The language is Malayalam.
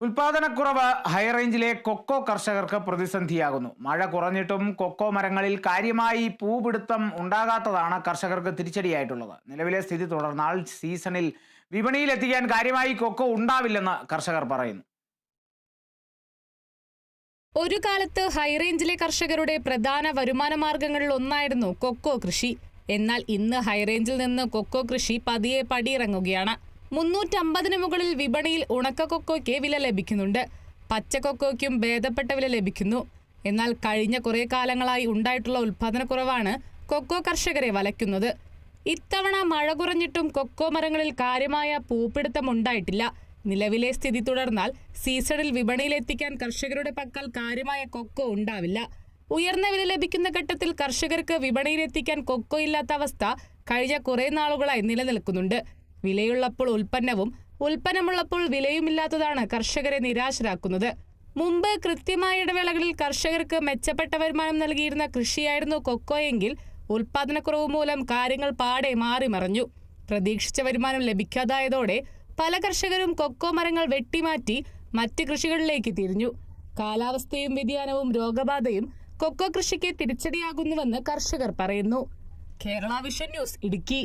ഉൽപാദനക്കുറവ് ഹൈറേഞ്ചിലെ കൊക്കോ കർഷകർക്ക് പ്രതിസന്ധിയാകുന്നു. മഴ കുറഞ്ഞിട്ടും കൊക്കോ മരങ്ങളിൽ കാര്യമായി പൂപിടുത്തം ഉണ്ടാകാത്തതാണ് കർഷകർക്ക് തിരിച്ചടിയായിട്ടുള്ളത്. നിലവിലെ സ്ഥിതി തുടർന്നാൽ സീസണിൽ വിപണിയിൽ എത്തിക്കാൻ കാര്യമായി കൊക്കോ ഉണ്ടാവില്ലെന്ന് കർഷകർ പറയുന്നു. ഒരു കാലത്ത് ഹൈറേഞ്ചിലെ കർഷകരുടെ പ്രധാന വരുമാന മാർഗങ്ങളിൽ ഒന്നായിരുന്നു കൊക്കോ കൃഷി. എന്നാൽ ഇന്ന് ഹൈറേഞ്ചിൽ നിന്ന് കൊക്കോ കൃഷി പതിയെ പടിയിറങ്ങുകയാണ്. മുന്നൂറ്റമ്പതിന് മുകളിൽ വിപണിയിൽ ഉണക്ക കൊക്കോയ്ക്ക് വില ലഭിക്കുന്നുണ്ട്. പച്ച കൊക്കോയ്ക്കും ഭേദപ്പെട്ട വില ലഭിക്കുന്നു. എന്നാൽ കഴിഞ്ഞ കുറേ കാലങ്ങളായി ഉണ്ടായിട്ടുള്ള ഉൽപാദനക്കുറവാണ് കൊക്കോ കർഷകരെ വലയ്ക്കുന്നത്. ഇത്തവണ മഴ കുറഞ്ഞിട്ടും കൊക്കോ മരങ്ങളിൽ കാര്യമായ പൂപ്പിടുത്തം ഉണ്ടായിട്ടില്ല. നിലവിലെ സ്ഥിതി തുടർന്നാൽ സീസണിൽ വിപണിയിലെത്തിക്കാൻ കർഷകരുടെ പക്കൽ കാര്യമായ കൊക്കോ ഉണ്ടാവില്ല. ഉയർന്ന വില ലഭിക്കുന്ന ഘട്ടത്തിൽ കർഷകർക്ക് വിപണിയിലെത്തിക്കാൻ കൊക്കോ ഇല്ലാത്ത അവസ്ഥ കഴിഞ്ഞ കുറേ നാളുകളായി നിലനിൽക്കുന്നുണ്ട്. വിലയുള്ളപ്പോൾ ഉൽപ്പന്നവും ഉൽപ്പന്നമുള്ളപ്പോൾ വിലയുമില്ലാത്തതാണ് കർഷകരെ നിരാശരാക്കുന്നത്. മുമ്പ് കൃത്യമായ ഇടവേളകളിൽ കർഷകർക്ക് മെച്ചപ്പെട്ട വരുമാനം നൽകിയിരുന്ന കൃഷിയായിരുന്നു കൊക്കോയെങ്കിൽ ഉൽപാദനക്കുറവ് മൂലം കാര്യങ്ങൾ പാടെ മാറി മറിഞ്ഞു. പ്രതീക്ഷിച്ച വരുമാനം ലഭിക്കാതായതോടെ പല കർഷകരും കൊക്കോ മരങ്ങൾ വെട്ടിമാറ്റി മറ്റ് കൃഷികളിലേക്ക് തിരിഞ്ഞു. കാലാവസ്ഥയും വ്യതിയാനവും രോഗബാധയും കൊക്കോ കൃഷിക്ക് തിരിച്ചടിയാകുന്നുവെന്ന് കർഷകർ പറയുന്നു. Kerala vision news Idukki.